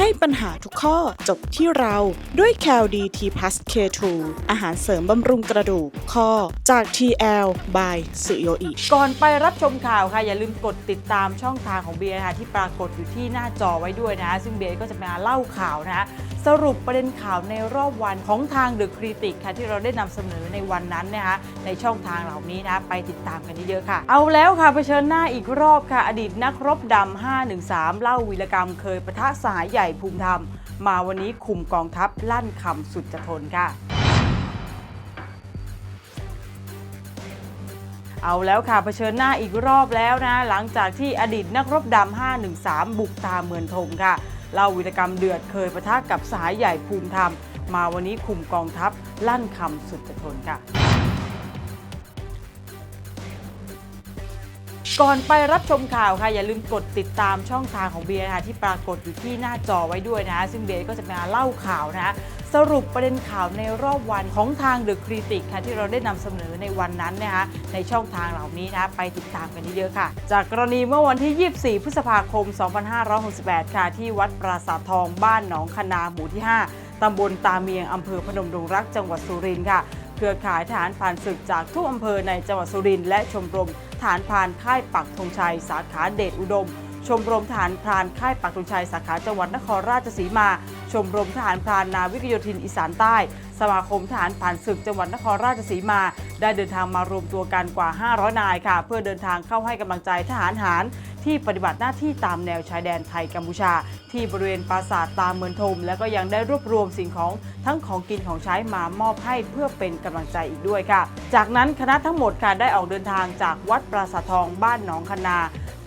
ให้ปัญหาทุกข้อจบที่เราด้วย c a l d t p l u s K2 อาหารเสริมบำรุงกระดูกข้อจาก TL by สุโยอิก่อนไปรับชมข่าวค่ะ อย่าลืมกดติดตามช่องทางของเบียร์นะคะที่ปรากฏอยู่ที่หน้าจอไว้ด้วยนะ ซึ่งเบียร์ก็จะมาเล่าข่าวนะสรุปประเด็นข่าวในรอบวันของทางเดอะคริติกค่ะที่เราได้นำเสนอในวันนั้นนะคะในช่องทางเหล่านี้นะไปติดตามกันเยอะๆค่ะ เอาแล้วค่ะเผชิญหน้าอีกรอบค่ะ อดีตนักรบดำ513 เล่าวีรกรรมเคยประทะสายใหญ่ภูมิธรรม มาวันนี้คุมกองทัพลั่นคำสุดจะทนค่ะ เอาแล้วค่ะเผชิญหน้าอีกรอบแล้วนะ หลังจากที่อดีตนักรบดำ 513 บุกตาเมืองทมค่ะเล่าวิรกรรมเดือดเคยประทะกับสายใหญ่ภูมิธรรม มาวันนี้คุมกองทัพลั่นคำสุดจะทนค่ะ ก่อนไปรับชมข่าวค่ะอย่าลืมกดติดตามช่องทางของเบียร์นะคะที่ปรากฏอยู่ที่หน้าจอไว้ด้วยนะ ซึ่งเบียร์ก็จะมาเล่าข่าวนะสรุปประเด็นข่าวในรอบวันของทางเดอะคริติกค่ะที่เราได้นำเสนอในวันนั้นนะคะในช่องทางเหล่านี้นะไปติดตามกันเยอะๆค่ะ จากกรณีเมื่อวันที่ 24 พฤษภาคม 2568 ค่ะ ที่วัดปราสาททองบ้านหนองคนาหมู่ที่ 5ตำบลตาเมียงอำเภอพนมดงรักจังหวัดสุรินทร์ค่ะ เครือข่ายทหารผ่านศึกจากทุกอำเภอในจังหวัดสุรินทร์และชมรมฐานพรานค่ายปักธงชัย สาขาเดชอุดม ชมรมทหารพรานค่ายปักธงชัยสาขาจังหวัดนครราชสีมา ชมรมทหารพรานนาวิกโยธินอีสานใต้ สมาคมทหารผ่านศึกจังหวัดนครราชสีมา ได้เดินทางมารวมตัวกันกว่า 500 นายค่ะ เพื่อเดินทางเข้าให้กำลังใจทหารหาร ที่ปฏิบัติหน้าที่ตามแนวชายแดนไทยกัมพูชา ที่บริเวณปราสาทตามเมืองทม และก็ยังได้รวบรวมสิ่งของทั้งของกินของใช้มามอบให้เพื่อเป็นกำลังใจอีกด้วยค่ะ จากนั้นคณะทั้งหมดค่ะได้ออกเดินทางจากวัดปราสาททองบ้านหนองคนา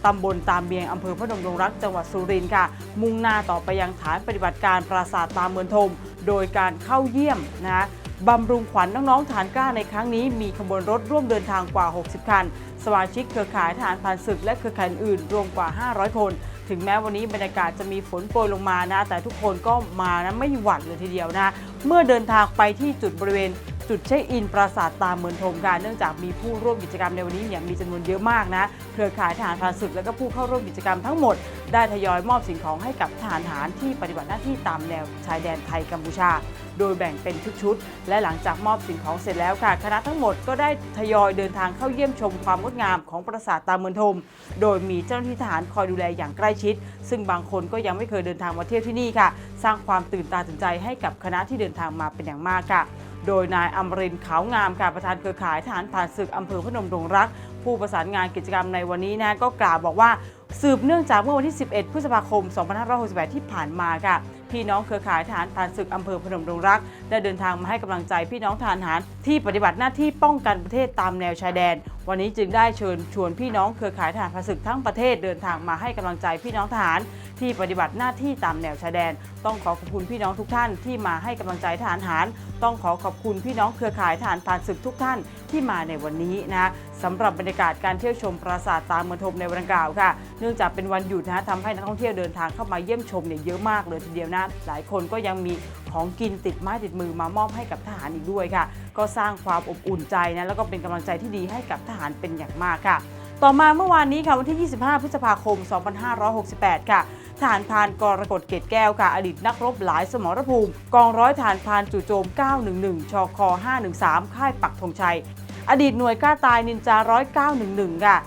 ตำบลตามเบียงอำเภอพนมดงรักจังหวัดสุรินทร์ค่ะ มุ่งหน้าต่อไปยังฐานปฏิบัติการปราสาทตามเมืองทม โดยการเข้าเยี่ยมนะ บำรุงขวัญน้องๆฐานกล้าในครั้งนี้มีขบวนรถร่วมเดินทางกว่า 60 คัน สมาชิกเครือข่ายทหารผ่านศึกและเครือข่ายอื่นรวมกว่า 500 คน ถึงแม้วันนี้บรรยากาศจะมีฝนโปรยลงมานะ แต่ทุกคนก็มานะไม่หวั่นเลยทีเดียวนะ เมื่อเดินทางไปที่จุดบริเวณ จุดเช็คอินปราสาทตามเมืองทมค่ะเนื่องจากมีผู้ร่วมกิจกรรมในวันนี้เนี่ยมีจำนวนเยอะมากนะเครือข่ายทหารพรานศึกและก็ผู้เข้าร่วมกิจกรรมทั้งหมด ได้ทยอยมอบสิ่งของให้กับทหารหารที่ปฏิบัติหน้าที่ตามแนวชายแดนไทยกัมพูชา โดยแบ่งเป็นชุดๆและหลังจากมอบสิ่งของเสร็จแล้วค่ะ คณะทั้งหมดก็ได้ทยอยเดินทางเข้าเยี่ยมชมความงดงามของปราสาทตามเมืองทม โดยมีเจ้าหน้าที่ทหารคอยดูแลอย่างใกล้ชิด ซึ่งบางคนก็ยังไม่เคยเดินทางมาเที่ยวที่นี่ค่ะ สร้างความตื่นตาตื่นใจให้กับคณะที่เดินทางมาเป็นอย่างมากค่ะ โดยนายอมรินขาวงามค่ะประธานเครือข่ายทหารผ่านศึกอำเภอพนมดงรัก ผู้ประสานงานกิจกรรมในวันนี้นะก็กล่าวบอกว่าสืบเนื่องจากเมื่อวันที่ 11 พฤษภาคม 2568 ที่ผ่านมาค่ะ พี่น้องเครือข่ายทหารผ่านศึกอำเภอพนมดงรัก ได้เดินทางมาให้กำลังใจพี่น้องทหารที่ปฏิบัติหน้าที่ป้องกันประเทศตามแนวชายแดนวันนี้จึงได้เชิญชวนพี่น้องเครือข่ายทหารผ่านศึกทั้งประเทศเดินทางมาให้กำลังใจพี่น้องทหาร ที่ปฏิบัติหน้าที่ตามแนวชายแดน ต้องขอขอบคุณพี่น้องทุกท่านที่มาให้กำลังใจทหารหาร ต้องขอขอบคุณพี่น้องเครือข่ายทหารผ่านศึกทุกท่านที่มาในวันนี้นะสำหรับบรรยากาศการเที่ยวชมปราสาทตามเมืองทมในวันกล่าวค่ะ เนื่องจากเป็นวันหยุดนะทำให้นักท่องเที่ยวเดินทางเข้ามาเยี่ยมชมเนี่ยเยอะมากเลยทีเดียวนะหลายคนก็ยังมี ของกินติดไม้ติดมือมามอบให้กับทหารอีกด้วยค่ะ ก็สร้างความอบอุ่นใจนะแล้วก็เป็นกำลังใจที่ดีให้กับทหารเป็นอย่างมากค่ะ ต่อมาเมื่อวานนี้ค่ะวันที่ 25 พฤษภาคม 2568 ค่ะทหารพานกรกฎเกตแก้วค่ะอดีตนักรบหลายสมรภูมิ กองร้อยทหารพานจู่โจม 911 ชค 513 ค่ายปักธงชัย อดีตหน่วยกล้าตายนินจา10911 ค่ะ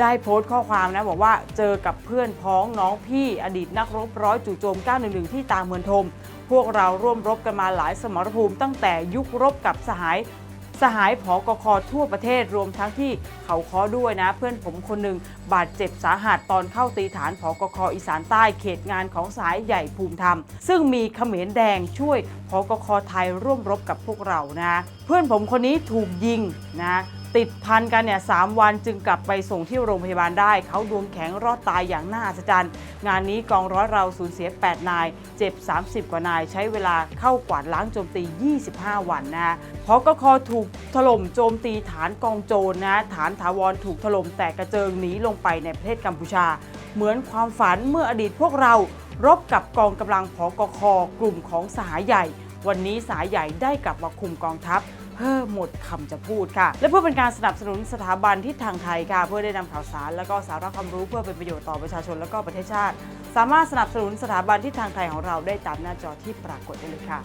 ได้โพสต์ข้อความนะ บอกว่าเจอกับเพื่อนพ้องน้องพี่ อดีตนักรบร้อยจู่โจม 911 ที่ตามเมืองทม พวกเราร่วมรบกันมาหลายสมรภูมิตั้งแต่ยุครบกับสหายสหายผอกคทั่วประเทศรวมทั้งที่เขาค้อด้วยนะ เพื่อนผมคนหนึ่งบาดเจ็บสาหัสตอนเข้าตีฐานผอกคอีสานใต้เขตงานของสายใหญ่ภูมิธรรม ซึ่งมีเขมรแดงช่วยผอกคไทยร่วมรบกับพวกเรานะ เพื่อนผมคนนี้ถูกยิงนะ ติดพันกันเนี่ยสามวันจึงกลับไปส่งที่โรงพยาบาลได้ เขาดวงแข็งรอดตายอย่างน่าอัศจรรย์ งานนี้กองร้อยเราสูญเสีย 8 นาย เจ็บ 30 กว่านาย ใช้เวลาเข้ากวาดล้างโจมตี 25 วันนะพอกคอถูกถล่มโจมตีฐานกองโจรนะฐานถาวรถูกถล่มแตกกระเจิงหนีลงไปในประเทศกัมพูชา เหมือนความฝันเมื่ออดีตพวกเรา รบกับกองกำลังผอกคกลุ่มของสหายใหญ่ วันนี้สายใหญ่ได้กลับมาคุมกองทัพ เฮ้อหมดคำจะพูดค่ะ และเพื่อเป็นการสนับสนุนสถาบันทิศทางไทยค่ะ เพื่อได้นำข่าวสาร และก็สาระความรู้เพื่อเป็นประโยชน์ต่อประชาชนและก็ประเทศชาติ สามารถสนับสนุนสถาบันทิศทางไทยของเราได้ตามหน้าจอที่ปรากฏได้เลยค่ะ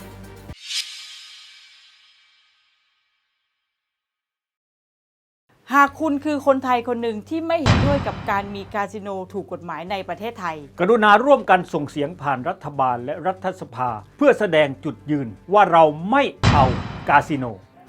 หากคุณคือคนไทยคนหนึ่งที่ไม่เห็นด้วยกับการมีคาสิโนถูกกฎหมายในประเทศไทย กรุณาร่วมกันส่งเสียงผ่านรัฐบาลและรัฐสภา เพื่อแสดงจุดยืนว่าเราไม่เอากาสิโน